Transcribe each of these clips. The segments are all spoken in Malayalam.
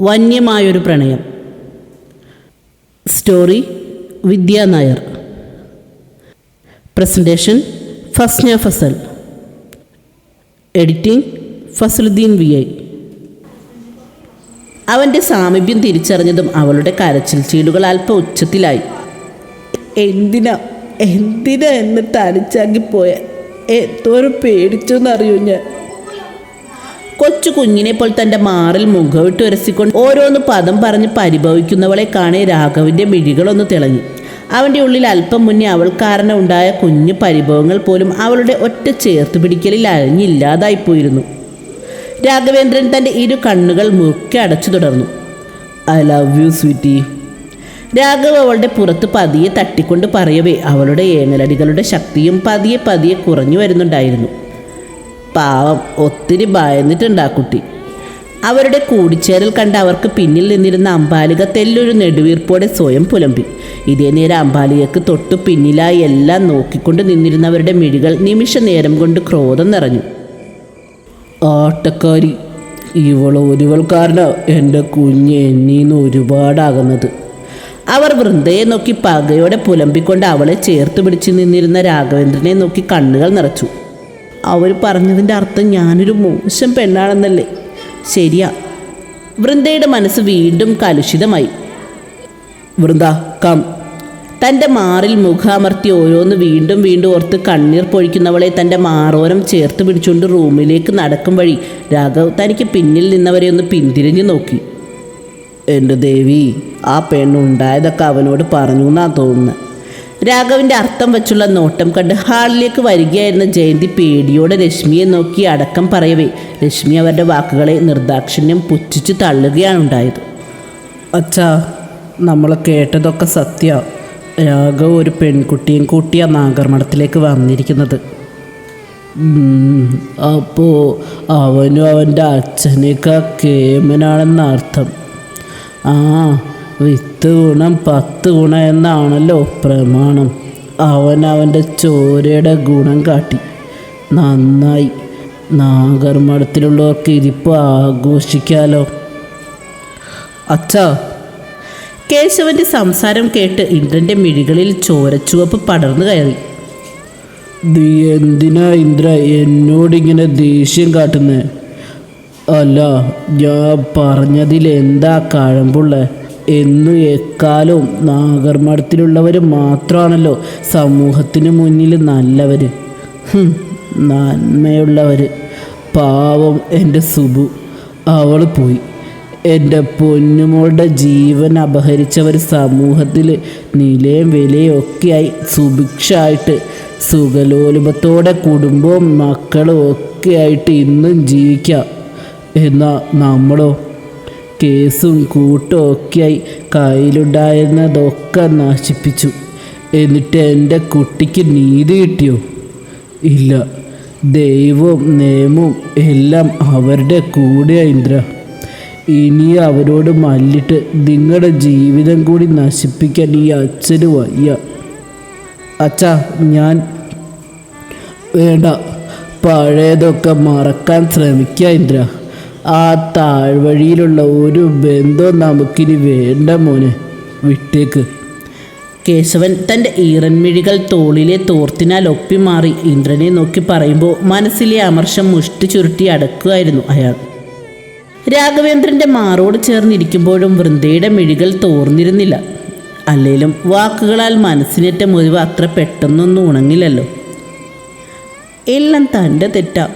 വന്യമായൊരു പ്രണയം. Story Vidya Nair. Presentation Fasna Fasal. Editing Fasaluddin V I. അവന്റെ സാമീപ്യം തിരിച്ചറിഞ്ഞതും അവളുടെ കരച്ചിൽ ചീടുകൾ അല്പ ഉച്ചത്തിലായി. എന്തിനാ? എന്തിനാ എന്നെ തനിച്ചാക്കിപ്പോയ എന്തോരം പേടിച്ചെന്നറിയൂ ഞാൻ? കൊച്ചു കുഞ്ഞിനെ പോൽ തന്റെ മാറിൽ മുഖവിട്ട് ഉരസിക്കൊണ്ട് ഓരോന്ന് പദം പറഞ്ഞ് പരിഭവിക്കുന്നവളെ കാണേ രാഘവിന്റെ മിഴികളൊന്ന് തിളങ്ങി. അവന്റെ ഉള്ളിൽ അല്പം മുന്നേ അവൾ കാരണം ഉണ്ടായ കുഞ്ഞു പരിഭവങ്ങൾ പോലും അവളുടെ ഒറ്റ ചേർത്ത് പിടിക്കലിൽ അഴിഞ്ഞില്ലാതായിപ്പോയിരുന്നു രാഘവേന്ദ്രൻ തന്റെ ഇരു കണ്ണുകൾ മുറുക്കെ അടച്ചു തുടർന്നു. I love you sweetie. Raghav അവളുടെ പുറത്ത് പതിയെ തട്ടിക്കൊണ്ട് പറയവേ അവളുടെ ഏങ്ങലടികളുടെ ശക്തിയും പതിയെ പതിയെ കുറഞ്ഞു വരുന്നുണ്ടായിരുന്നു. പാവം ഒത്തിരി ഭയന്നിട്ടുണ്ട് ആ കുട്ടി. അവരുടെ കൂടിച്ചേരൽ കണ്ട് അവർക്ക് പിന്നിൽ നിന്നിരുന്ന അമ്പാലിക തെല്ലൊരു നെടുവീർപ്പോടെ സ്വയം പുലമ്പി. ഇതേ നേരം അമ്പാലികക്ക് തൊട്ടു പിന്നിലായി എല്ലാം നോക്കിക്കൊണ്ട് നിന്നിരുന്നവരുടെ മിഴികൾ നിമിഷ നേരം കൊണ്ട് ക്രോധം നിറഞ്ഞു. ആട്ടക്കാരി ഇവൾ ഒരുവൾ കാരണം എന്റെ കുഞ്ഞ് എന്നീന്ന് ഒരുപാടാകുന്നത്. അവർ വൃന്ദയെ നോക്കി പകയോടെ പുലമ്പിക്കൊണ്ട് അവളെ ചേർത്ത് പിടിച്ചു നിന്നിരുന്ന രാഘവേന്ദ്രനെ നോക്കി കണ്ണുകൾ നിറച്ചു. അവർ പറഞ്ഞതിന്റെ അർത്ഥം ഞാനൊരു മോശം പെണ്ണാണെന്നല്ലേ? ശരിയാ. വൃന്ദയുടെ മനസ്സ് വീണ്ടും കലുഷിതമായി. വൃന്ദ കം. തന്റെ മാറിൽ മുഖാമർത്തി ഓരോന്ന് വീണ്ടും വീണ്ടും ഓർത്ത് കണ്ണീർ പൊഴിക്കുന്നവളെ തന്റെ മാറോരം ചേർത്ത് പിടിച്ചുകൊണ്ട് റൂമിലേക്ക് നടക്കും വഴി രാഘവ് തനിക്ക് പിന്നിൽ നിന്നവരെ ഒന്ന് പിന്തിരിഞ്ഞു നോക്കി. എന്റെ ദേവി ആ പെണ്ണുണ്ടായതൊക്കെ അവനോട് പറഞ്ഞു എന്നാണ് തോന്നുന്നത് രാഘവിന്റെ അർത്ഥം വെച്ചുള്ള നോട്ടം കണ്ട് ഹാളിലേക്ക് വരികയായിരുന്ന ജയന്തി പേടിയോടെ രശ്മിയെ നോക്കി അടക്കം പറയവേ രശ്മി അവരുടെ വാക്കുകളെ നിർദാക്ഷിണ്യം പുച്ഛിച്ചു തള്ളുകയാണ് ഉണ്ടായത്. അച്ഛാ നമ്മൾ കേട്ടതൊക്കെ സത്യ. രാഘവ് ഒരു പെൺകുട്ടിയും കൂട്ടിയ നാഗർമഠത്തിലേക്ക് വന്നിരിക്കുന്നത്. അപ്പോൾ അപ്പോ അവനും അവന്റെ അച്ഛനേക്കാ കേമനാണെന്ന അർത്ഥം ആ വിത്ത് ഗുണം പത്ത് ഗുണം എന്നാണല്ലോ പ്രമാണം. അവൻ അവന്റെ ചോരയുടെ ഗുണം കാട്ടി. നന്നായി. നാഗർമഠത്തിലുള്ളവർക്ക് ഇരിപ്പ് ആഘോഷിക്കാലോ. അച്ഛാ കേശവന്റെ സംസാരം കേട്ട് ഇന്ദ്രന്റെ മിഴികളിൽ ചോരച്ചുവപ്പ് പടർന്നു കയറി. നീ എന്തിനാ ഇന്ദ്ര എന്നോടിങ്ങനെ ദേഷ്യം കാട്ടുന്നത് അല്ല ഞാൻ പറഞ്ഞതിൽ എന്താ കഴമ്പുള്ള? എന്നു എക്കാലവും നാഗർമഠത്തിലുള്ളവർ മാത്രമാണല്ലോ സമൂഹത്തിന് മുന്നിൽ നല്ലവർ നന്മയുള്ളവർ പാവം എന്റെ സുബു. അവൾ പോയി. എന്റെ പൊന്നുമോളുടെ ജീവൻ അപഹരിച്ചവർ സമൂഹത്തിൽ നിലയും വിലയും സുഭിക്ഷായിട്ട്. സുഖലോലുപത്തോടെ കുടുംബവും മക്കളും ഒക്കെയായിട്ട് ഇന്നും ജീവിക്കാം. എന്നാൽ നമ്മളോ? കേസും കൂട്ടും ഒക്കെയായി കയ്യിലുണ്ടായിരുന്നതൊക്കെ നശിപ്പിച്ചു. എന്നിട്ട് എന്റെ കുട്ടിക്ക് നീതി കിട്ടിയോ? ഇല്ല. ദൈവവും നിയമവും എല്ലാം അവരുടെ കൂടെയാ ഇന്ദ്ര. ഇനി അവരോട് മല്ലിട്ട് നിങ്ങളുടെ ജീവിതം കൂടി നശിപ്പിക്കാൻ ഈ അച്ഛന് വയ്യ. അച്ഛാ ഞാൻ വേണ്ട. പഴയതൊക്കെ മറക്കാൻ ശ്രമിക്കുക ഇന്ദ്ര. ആ താഴ്വഴിയിലുള്ള ഒരു ബന്ധവും നമുക്കിനി വേണ്ട മോനെ. വിട്ടേക്ക്. കേശവൻ തന്റെ ഈറൻമിഴികൾ തോളിലെ തോർത്തിനാൽ ഒപ്പി മാറി ഇന്ദ്രനെ നോക്കി പറയുമ്പോൾ മനസ്സിലെ അമർഷം മുഷ്ടി ചുരുട്ടി അടക്കുകയായിരുന്നു അയാൾ. രാഘവേന്ദ്രന്റെ മാറോട് ചേർന്നിരിക്കുമ്പോഴും വൃന്ദയുടെ മിഴികൾ തോർന്നിരുന്നില്ല. അല്ലെങ്കിലും വാക്കുകളാൽ മനസ്സിനേറ്റ മുറിവ് അത്ര പെട്ടെന്നൊന്നും ഉണങ്ങില്ലല്ലോ. എല്ലാം തന്റെ തെറ്റാ.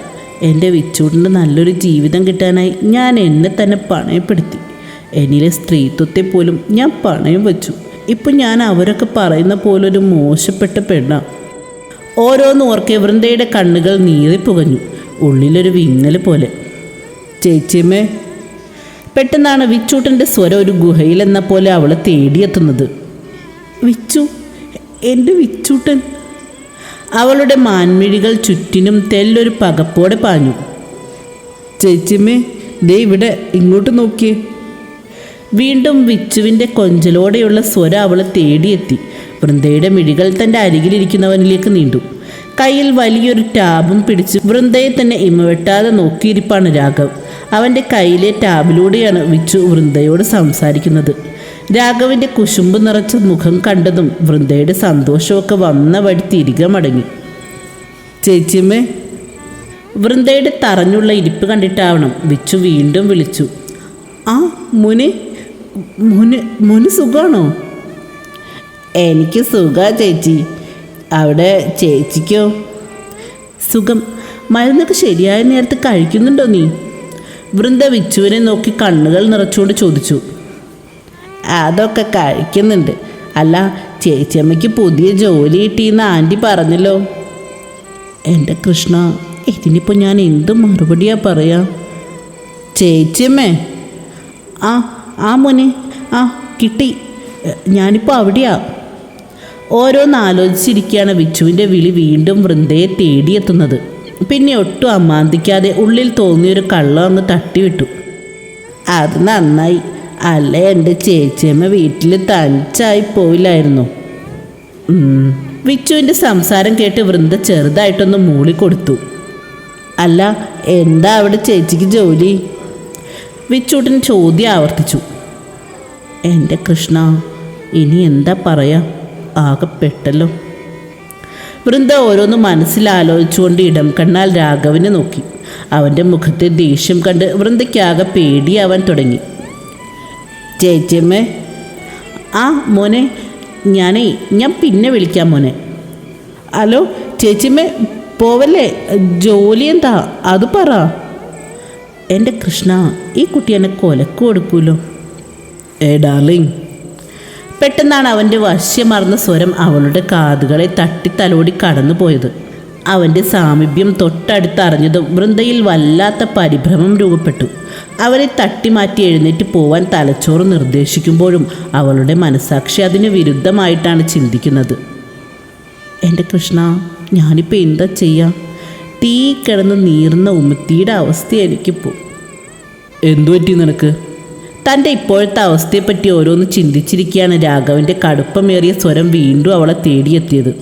എന്റെ വിച്ചൂടിന് നല്ലൊരു ജീവിതം കിട്ടാനായി ഞാൻ എന്നെ തന്നെ പണയപ്പെടുത്തി. എന്നിലെ സ്ത്രീത്വത്തെ പോലും ഞാൻ പണയം വെച്ചു. ഇപ്പം ഞാൻ അവരൊക്കെ പറയുന്ന ഒരു മോശപ്പെട്ട പെണ്ണാണ് ഓരോന്ന് ഓർക്കെ വൃന്ദയുടെ കണ്ണുകൾ നീറിപ്പുകഞ്ഞു ഉള്ളിലൊരു വിങ്ങൽ പോലെ. ചേച്ചിയമ്മേ പെട്ടെന്നാണ് വിച്ചൂട്ടന്റെ സ്വരം ഒരു ഗുഹയിലെന്ന പോലെ അവളെ തേടിയെത്തുന്നത്. വിച്ചു എന്റെ വിച്ചൂട്ടൻ അവളുടെ മാൻമിഴികൾ ചുറ്റിനും തെല്ലൊരു പകപ്പോടെ പാഞ്ഞു. ചേച്ചിമ്മേ ദേ ഇവിടെ ഇങ്ങോട്ട് നോക്കിയേ. വീണ്ടും വിച്ചുവിന്റെ കൊഞ്ചലോടെയുള്ള സ്വരം അവളെ തേടിയെത്തി. വൃന്ദയുടെ മിഴികൾ തന്റെ അരികിലിരിക്കുന്നവനിലേക്ക് നീണ്ടു. കയ്യിൽ വലിയൊരു ടാബും പിടിച്ച് വൃന്ദയെ തന്നെ ഇമവെട്ടാതെ നോക്കിയിരിപ്പാണ് രാഘവ്. അവന്റെ കയ്യിലെ ടാബിലൂടെയാണ് വിച്ചു വൃന്ദയോട് സംസാരിക്കുന്നത്. രാഘവന്റെ കുശുമ്പ് നിറച്ച മുഖം കണ്ടതും വൃന്ദയുടെ സന്തോഷമൊക്കെ വന്ന വഴി തിരികെ മടങ്ങി. ചേച്ചിയമ്മേ വൃന്ദയുടെ തറഞ്ഞുള്ള ഇരിപ്പ് കണ്ടിട്ടാവണം വിച്ചു വീണ്ടും വിളിച്ചു. ആ മുനി മുന് മുന് സുഖമാണോ എനിക്ക് സുഖ ചേച്ചി. അവിടെ ചേച്ചിക്കോ? സുഖം. മരുന്നൊക്കെ ശരിയായ നേരത്ത് കഴിക്കുന്നുണ്ടോ നീ? വൃന്ദ വിച്ചുവിനെ നോക്കി കണ്ണുകൾ നിറച്ചുകൊണ്ട് ചോദിച്ചു. അതൊക്കെ കഴിക്കുന്നുണ്ട്. അല്ല ചേച്ചിയമ്മയ്ക്ക് പുതിയ ജോലി കിട്ടിയെന്ന് ആന്റി പറഞ്ഞല്ലോ. എന്റെ കൃഷ്ണ ഇതിനിപ്പോൾ ഞാൻ എന്ത് മറുപടിയാ പറയാ? ചേച്ചിയമ്മേ ആ ആ മോനെ ആ കിട്ടി. ഞാനിപ്പോൾ അവിടെയാ. ഓരോന്ന് ആലോചിച്ചിരിക്കുകയാണ് വിച്ചുവിന്റെ വിളി വീണ്ടും വൃന്ദയെ തേടിയെത്തുന്നത്. പിന്നെ ഒട്ടും അമാന്തിക്കാതെ ഉള്ളിൽ തോന്നിയൊരു കള്ളം അങ്ങ് തട്ടിവിട്ടു. അത് നന്നായി. അല്ല എന്റെ ചേച്ചിയമ്മ വീട്ടിൽ തനിച്ചായി പോയില്ലായിരുന്നു. വിച്ചുവിന്റെ സംസാരം കേട്ട് വൃന്ദ ചെറുതായിട്ടൊന്ന് മൂളി കൊടുത്തു അല്ല എന്താ അവിടെ ചേച്ചിക്ക് ജോലി? വിച്ചൂട്ടൻ ചോദ്യം ആവർത്തിച്ചു. എന്റെ കൃഷ്ണ ഇനി എന്താ പറയാ? ആകെ പെട്ടല്ലോ. വൃന്ദ ഓരോന്ന് മനസ്സിലാലോചിച്ചുകൊണ്ട് ഇടം കണ്ണാൽ രാഘവനെ നോക്കി. അവന്റെ മുഖത്തെ ദേഷ്യം കണ്ട് വൃന്ദയ്ക്കാകെ പേടിയാവാൻ തുടങ്ങി. ചേച്ചിയമ്മേ. ആ മോനെ ഞാനേ ഞാൻ പിന്നെ വിളിക്കാം മോനെ. ഹലോ ചേച്ചിയമ്മേ പോവല്ലേ? ജോലി എന്താ? അത് പറ. എന്റെ കൃഷ്ണ ഈ കുട്ടി എന്നെ കൊലക്ക് കൊടുക്കൂലോ? ഏ ഡാർലിങ് പെട്ടെന്നാണ് അവന്റെ വശ്യമർന്ന സ്വരം അവളുടെ കാതുകളെ തട്ടി തലോടി കടന്നു പോയത്. അവന്റെ സാമീപ്യം തൊട്ടടുത്തറിഞ്ഞതും വൃന്ദയിൽ വല്ലാത്ത പരിഭ്രമം രൂപപ്പെട്ടു. അവരെ തട്ടിമാറ്റി എഴുന്നേറ്റ് പോവാൻ തലച്ചോറ് നിർദ്ദേശിക്കുമ്പോഴും അവളുടെ മനസാക്ഷി അതിന് വിരുദ്ധമായിട്ടാണ് ചിന്തിക്കുന്നത്. എന്റെ കൃഷ്ണ ഞാനിപ്പോൾ എന്താ ചെയ്യുക തീ കിടന്ന് നീർന്ന ഉമ്മത്തിയുടെ അവസ്ഥ എനിക്കിപ്പോൾ എന്തു പറ്റി നിനക്ക്? തന്റെ ഇപ്പോഴത്തെ അവസ്ഥയെപ്പറ്റി ഓരോന്ന് ചിന്തിച്ചിരിക്കുകയാണ് രാഘവന്റെ കടുപ്പമേറിയ സ്വരം വീണ്ടും അവളെ തേടിയെത്തിയത്.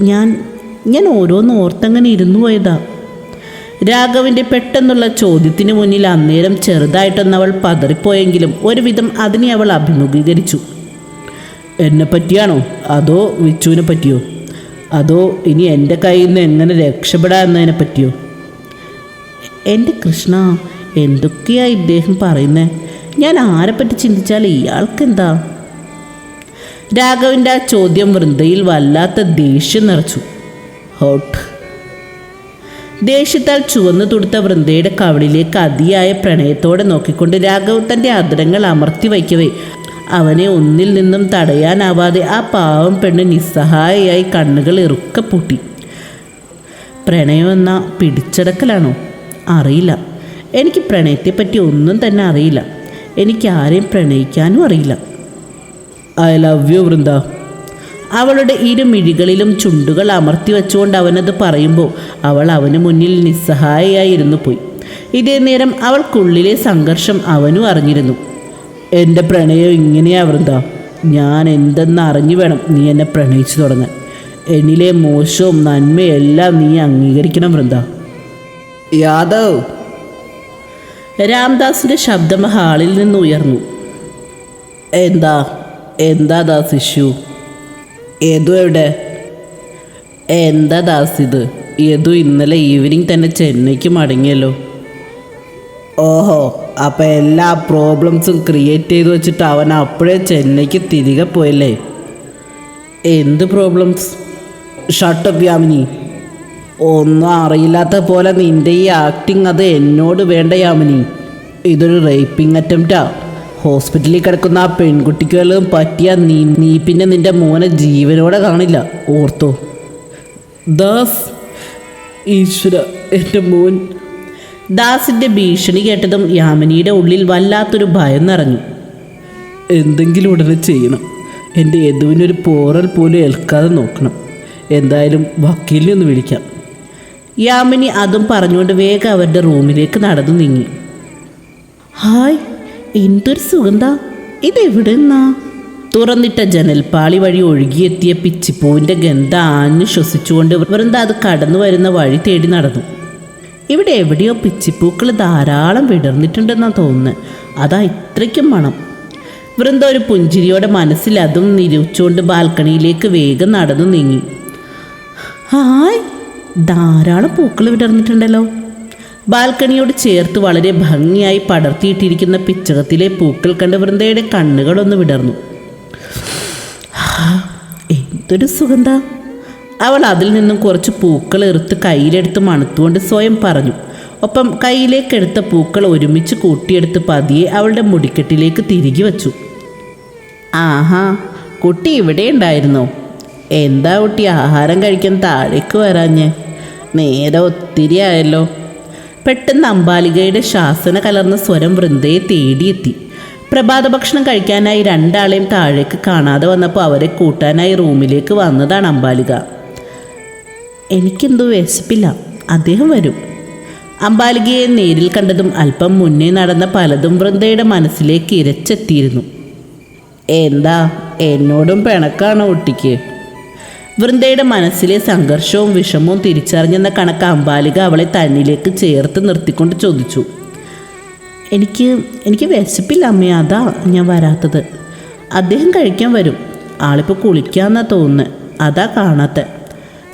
ഞാൻ ഞാൻ ഓരോന്ന് ഓർത്തങ്ങനെ ഇരുന്നു പോയതാ. രാഘവന്റെ പെട്ടെന്നുള്ള ചോദ്യത്തിന് മുന്നിൽ അന്നേരം ചെറുതായിട്ടൊന്ന് അവൾ പതറിപ്പോയെങ്കിലും ഒരുവിധം അതിനെ അവൾ അഭിമുഖീകരിച്ചു. എന്നെ പറ്റിയാണോ? അതോ വിച്ചുവിനെ പറ്റിയോ? അതോ ഇനി എന്റെ കയ്യിൽ നിന്ന് എങ്ങനെ രക്ഷപ്പെടാമെന്നതിനെ പറ്റിയോ? എന്റെ കൃഷ്ണ എന്തൊക്കെയാ ഇദ്ദേഹം പറയുന്നത് ഞാൻ ആരെപ്പറ്റി ചിന്തിച്ചാൽ ഇയാൾക്കെന്താ? രാഘവിന്റെ ആ ചോദ്യം വൃന്ദയിൽ വല്ലാത്ത ദേഷ്യം നിറച്ചു. ഹോട്ട് ദേഷ്യത്താൽ ചുവന്നു തുടുത്ത വൃന്ദയുടെ കവളിലേക്ക് അതിയായ പ്രണയത്തോടെ നോക്കിക്കൊണ്ട് രാഘവ് തന്റെ ആദരങ്ങൾ അമർത്തി വയ്ക്കവേ. അവനെ ഒന്നിൽ നിന്നും തടയാനാവാതെ ആ പാവം പെണ്ണ് നിസ്സഹായയായി കണ്ണുകൾ ഇറുക്കെ പൂട്ടി. പ്രണയമെന്ന പിടിച്ചടക്കലാണോ? അറിയില്ല. എനിക്ക് പ്രണയത്തെപ്പറ്റി ഒന്നും തന്നെ അറിയില്ല. എനിക്ക് ആരെയും പ്രണയിക്കാനും അറിയില്ല. I love you Vrinda. അവളുടെ ഇരുമിഴികളിലും ചുണ്ടുകൾ അമർത്തി വെച്ചുകൊണ്ട് അവനത് പറയുമ്പോൾ അവൾ അവന് മുന്നിൽ നിസ്സഹായയായി ഇരുന്നു പോയി. ഇതേ നേരം അവൾക്കുള്ളിലെ സംഘർഷം അവനും അറിഞ്ഞിരുന്നു. എന്റെ പ്രണയം ഇങ്ങനെയാ വൃന്ദ. ഞാൻ എന്തെന്ന് അറിഞ്ഞു വേണം നീ എന്നെ പ്രണയിച്ചു തുടങ്ങാൻ. എന്നിലെ മോശവും നന്മയെല്ലാം നീ അംഗീകരിക്കണം വൃന്ദ. യാദവ്. രാംദാസിന്റെ ശബ്ദം ഹാളിൽ നിന്ന് ഉയർന്നു. എന്താ? എന്താ ദാസ് ഇഷ്യൂ? യദു എവിടെ എന്താ ദാസ് ഇത് യദു ഇന്നലെ ഈവനിങ് തന്നെ ചെന്നൈക്ക് മടങ്ങിയല്ലോ. ഓഹോ അപ്പം എല്ലാ പ്രോബ്ലംസും ക്രിയേറ്റ് ചെയ്ത് വെച്ചിട്ട് അവൻ അപ്പോഴേ ചെന്നൈക്ക് തിരികെ പോയല്ലേ? എന്ത് പ്രോബ്ലംസ് ഷട്ടപ്പ് യാമിനി. ഒന്നും അറിയില്ലാത്ത പോലെ നിന്റെ ഈ ആക്ടിങ് അത് എന്നോട് വേണ്ട യാമിനി. ഇതൊരു റേപ്പിംഗ് അറ്റംപ്റ്റാ ഹോസ്പിറ്റലിൽ കിടക്കുന്ന ആ പെൺകുട്ടിക്ക് വല്ലതും പറ്റിയ നീ നീ പിന്നെ നിന്റെ മോനെ ജീവനോടെ കാണില്ല. ഓർത്തോ. ദാസ് ഈശ്വര എന്റെ മോൻ. ദാസിന്റെ ഭീഷണി കേട്ടതും യാമിനിയുടെ ഉള്ളിൽ വല്ലാത്തൊരു ഭയം നിറഞ്ഞു. എന്തെങ്കിലും ഉടനെ ചെയ്യണം. എന്റെ യദുവിനൊരു പോറൽ പോലും ഏൽക്കാതെ നോക്കണം. എന്തായാലും വക്കീലിനെ ഒന്ന് വിളിക്കാം. യാമിനി അതും പറഞ്ഞുകൊണ്ട് വേഗം അവരുടെ റൂമിലേക്ക് നടന്നു നീങ്ങി. ഹായ് എന്തൊരു സുഗന്ധ? ഇതെവിടെ നിന്നാ തുറന്നിട്ട ജനൽപ്പാളി വഴി ഒഴുകിയെത്തിയ പിച്ചിപ്പൂവിന്റെ ഗന്ധ ആഞ്ഞു ശ്വസിച്ചുകൊണ്ട് വൃന്ദ അത് കടന്നു വരുന്ന വഴി തേടി നടന്നു. ഇവിടെ എവിടെയോ പിച്ചിപ്പൂക്കൾ ധാരാളം വിടർന്നിട്ടുണ്ടെന്നാണ് തോന്നുന്നത് അതാ ഇത്രയ്ക്കും മണം. വൃന്ദ ഒരു പുഞ്ചിരിയോടെ മനസ്സിൽ അതും നിരൂപിച്ചുകൊണ്ട് ബാൽക്കണിയിലേക്ക് വേഗം നടന്നു നീങ്ങി. ഹായ്! ധാരാളം പൂക്കൾ വിടർന്നിട്ടുണ്ടല്ലോ. ബാൽക്കണിയോട് ചേർത്ത് വളരെ ഭംഗിയായി പടർത്തിയിട്ടിരിക്കുന്ന പിച്ചകത്തിലെ പൂക്കൾ കണ്ട് വൃന്ദയുടെ കണ്ണുകളൊന്ന് വിടർന്നു. എന്തൊരു സുഗന്ധ. അവൾ അതിൽ നിന്നും കുറച്ച് പൂക്കൾ എറുത്ത് കയ്യിലെടുത്ത് മണുത്തുകൊണ്ട് സ്വയം പറഞ്ഞു. ഒപ്പം കയ്യിലേക്കെടുത്ത പൂക്കൾ ഒരുമിച്ച് കൂട്ടിയെടുത്ത് പതിയെ അവളുടെ മുടിക്കെട്ടിലേക്ക് തിരികെ വച്ചു. ആഹാ കുട്ടി ഇവിടെ ഉണ്ടായിരുന്നോ? എന്താ കുട്ടി ആഹാരം കഴിക്കാൻ താഴേക്ക് വരാഞ്ഞേ? നേരെ ഒത്തിരി ആയല്ലോ പെട്ടെന്ന് അമ്പാലികയുടെ ശാസന കലർന്ന സ്വരം വൃന്ദയെ തേടിയെത്തി. പ്രഭാത ഭക്ഷണം കഴിക്കാനായി രണ്ടാളെയും താഴേക്ക് കാണാതെ വന്നപ്പോൾ അവരെ കൂട്ടാനായി റൂമിലേക്ക് വന്നതാണ് അമ്പാലിക എനിക്കെന്തോ വിശപ്പില്ല. അദ്ദേഹം വരും. അമ്പാലികയെ നേരിൽ കണ്ടതും അല്പം മുന്നേ നടന്ന പലതും വൃന്ദയുടെ മനസ്സിലേക്ക് ഇരച്ചെത്തിയിരുന്നു. എന്താ? എന്നോടും പിണക്കാണോ കുട്ടിക്ക്? വൃന്ദയുടെ മനസ്സിലെ സംഘർഷവും വിഷമവും തിരിച്ചറിഞ്ഞെന്ന കണക്ക് അമ്പാലിക അവളെ തന്നിലേക്ക് ചേർത്ത് നിർത്തിക്കൊണ്ട് ചോദിച്ചു. എനിക്ക് എനിക്ക് വിശപ്പില്ല അമ്മ അതാ ഞാൻ വരാത്തത്. അദ്ദേഹം കഴിക്കാൻ വരും. ആളിപ്പോൾ കുളിക്കാന്നാ തോന്നുന്നത് അതാ കാണാത്ത.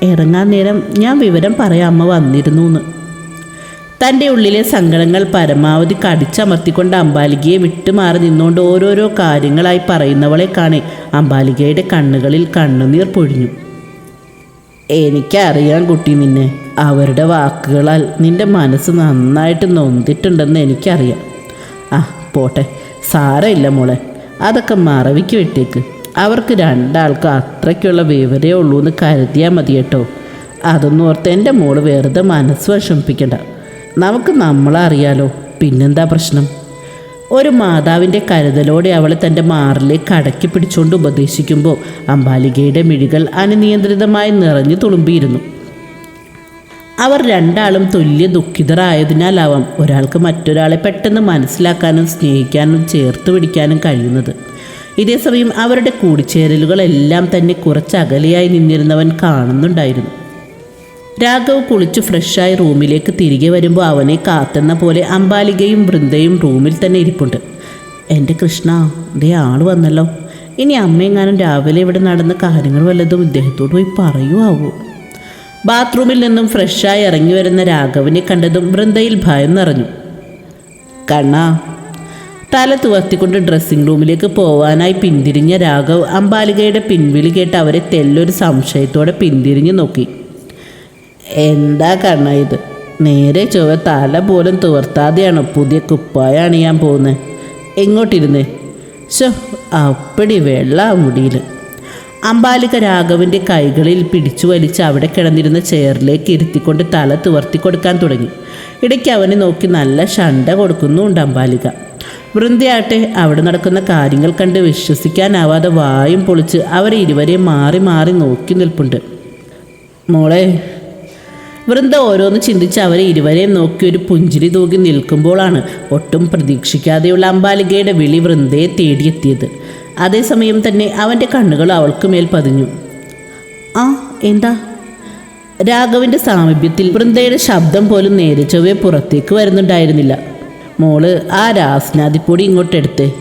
ഇറങ്ങാൻ നേരം ഞാൻ വിവരം പറയാം അമ്മ വന്നിരുന്നു എന്ന് തന്റെ ഉള്ളിലെ സങ്കടങ്ങൾ പരമാവധി കടിച്ചമർത്തിക്കൊണ്ട് അമ്പാലികയെ വിട്ടുമാറി നിന്നുകൊണ്ട് ഓരോരോ കാര്യങ്ങളായി പറയുന്നവളെ കാണേ അമ്പാലികയുടെ കണ്ണുകളിൽ കണ്ണുനീർ പൊഴിഞ്ഞു. എനിക്കറിയാം കുട്ടി നിന്നെ. അവരുടെ വാക്കുകളാൽ നിന്റെ മനസ്സ് നന്നായിട്ട് നൊന്തിട്ടുണ്ടെന്ന് എനിക്കറിയാം. ആ പോട്ടെ. സാരമില്ല മോളെ. അതൊക്കെ മറവിക്ക് വിട്ടേക്ക്. അവർക്ക് രണ്ടാൾക്ക് അത്രയ്ക്കുള്ള വിവരേ ഉള്ളൂ എന്ന് കരുതിയാൽ മതി കേട്ടോ. അതൊന്നും ഓർത്ത് എന്റെ മോൾ വെറുതെ മനസ്സ് വിഷമിപ്പിക്കണ്ട. നമുക്ക് നമ്മളറിയാലോ പിന്നെന്താ പ്രശ്നം? ഒരു മാതാവിന്റെ കരുതലോടെ അവളെ തന്റെ മാറിലേക്ക് കടക്കി പിടിച്ചുകൊണ്ട് ഉപദേശിക്കുമ്പോൾ അംബാലികയുടെ മിഴികൾ അനിയന്ത്രിതമായി നിറഞ്ഞു തുളുമ്പിയിരുന്നു. അവർ രണ്ടാളും തുല്യ ദുഃഖിതരായതിനാലാവാം ഒരാൾക്ക് മറ്റൊരാളെ പെട്ടെന്ന് മനസ്സിലാക്കാനും സ്നേഹിക്കാനും ചേർത്ത് പിടിക്കാനും കഴിയുന്നത്. ഇതേസമയം അവരുടെ കൂടിച്ചേരലുകളെല്ലാം തന്നെ കുറച്ചകലെയായി നിന്നിരുന്നവൻ കാണുന്നുണ്ടായിരുന്നു. രാഘവ് കുളിച്ച് ഫ്രഷായി റൂമിലേക്ക് തിരികെ വരുമ്പോൾ അവനെ കാത്തെന്ന പോലെ അമ്പാലികയും വൃന്ദയും റൂമിൽ തന്നെ ഇരിപ്പുണ്ട്. എന്റെ കൃഷ്ണ ദേ ആൾ വന്നല്ലോ. ഇനി അമ്മയെങ്ങാനും രാവിലെ ഇവിടെ നടന്ന കാര്യങ്ങൾ വല്ലതും ഇദ്ദേഹത്തോട് പോയി പറയുമാവോ ബാത്റൂമിൽ നിന്നും ഫ്രഷായി ഇറങ്ങി വരുന്ന രാഘവനെ കണ്ടതും വൃന്ദയിൽ ഭയം നിറഞ്ഞു. കണ്ണാ തല തുവർത്തിക്കൊണ്ട് ഡ്രസ്സിംഗ് റൂമിലേക്ക് പോവാനായി പിന്തിരിഞ്ഞ രാഘവ് അമ്പാലികയുടെ പിൻവിളി കേട്ട് അവരെ തെല്ലൊരു സംശയത്തോടെ പിന്തിരിഞ്ഞു നോക്കി. എന്താ കണ്ണ ഇത്? നേരെ ചൊവ്വ തല പോലും തുവർത്താതെയാണ് പുതിയ കുപ്പായ അണിയാൻ പോകുന്നത് എങ്ങോട്ടിരുന്നേ? ശോ അപ്പടി വെള്ള മുടിയിൽ അമ്പാലിക രാഘവന്റെ കൈകളിൽ പിടിച്ചു വലിച്ച് അവിടെ കിടന്നിരുന്ന ചെയറിലേക്ക് ഇരുത്തിക്കൊണ്ട് തല തുവർത്തി കൊടുക്കാൻ തുടങ്ങി. ഇടയ്ക്ക് അവനെ നോക്കി നല്ല ഷണ്ട കൊടുക്കുന്നുണ്ട് അമ്പാലിക. വൃന്ദയാട്ടെ അവിടെ നടക്കുന്ന കാര്യങ്ങൾ കണ്ട് വിശ്വസിക്കാനാവാതെ വായും പൊളിച്ച് അവരെ ഇരുവരെയും മാറി മാറി നോക്കി നിൽപ്പുണ്ട്. മോളെ വൃന്ദ ഓരോന്ന് ചിന്തിച്ച് അവരെ ഇരുവരെയും നോക്കി ഒരു പുഞ്ചിരി തൂകി നിൽക്കുമ്പോഴാണ് ഒട്ടും പ്രതീക്ഷിക്കാതെയുള്ള അമ്പാലികയുടെ വിളി വൃന്ദയെ തേടിയെത്തിയത്. അതേസമയം തന്നെ അവന്റെ കണ്ണുകൾ അവൾക്ക് മേൽ പതിഞ്ഞു. ആ എന്താ? രാഘവിന്റെ സാമീപ്യത്തിൽ വൃന്ദയുടെ ശബ്ദം പോലും നേരെ പുറത്തേക്ക് വരുന്നുണ്ടായിരുന്നില്ല. മോൾ ആ രാസ്നാദിപ്പൊടി ഇങ്ങോട്ടെടുത്തേ.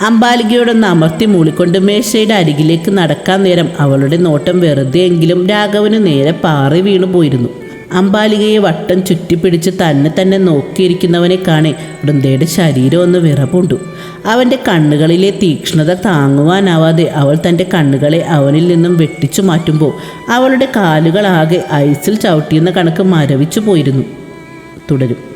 അമ്പാലികയോടൊന്ന് അമർത്തി മൂളിക്കൊണ്ട് മേശയുടെ അരികിലേക്ക് നടക്കാൻ നേരം അവളുടെ നോട്ടം വെറുതെയെങ്കിലും രാഘവന് നേരെ പാറി വീണു പോയിരുന്നു. അമ്പാലികയെ വട്ടം ചുറ്റിപ്പിടിച്ച് തന്നെ തന്നെ നോക്കിയിരിക്കുന്നവനെ കാണേ വൃന്ദയുടെ ശരീരം ഒന്ന് വിറപുണ്ടു. അവന്റെ കണ്ണുകളിലെ തീക്ഷ്ണത താങ്ങുവാനാവാതെ അവൾ തന്റെ കണ്ണുകളെ അവനിൽ നിന്നും വെട്ടിച്ചു മാറ്റുമ്പോൾ അവളുടെ കാലുകളാകെ ഐസിൽ ചവിട്ടിയെന്ന കണക്ക് മരവിച്ചു പോയിരുന്നു. തുടരും.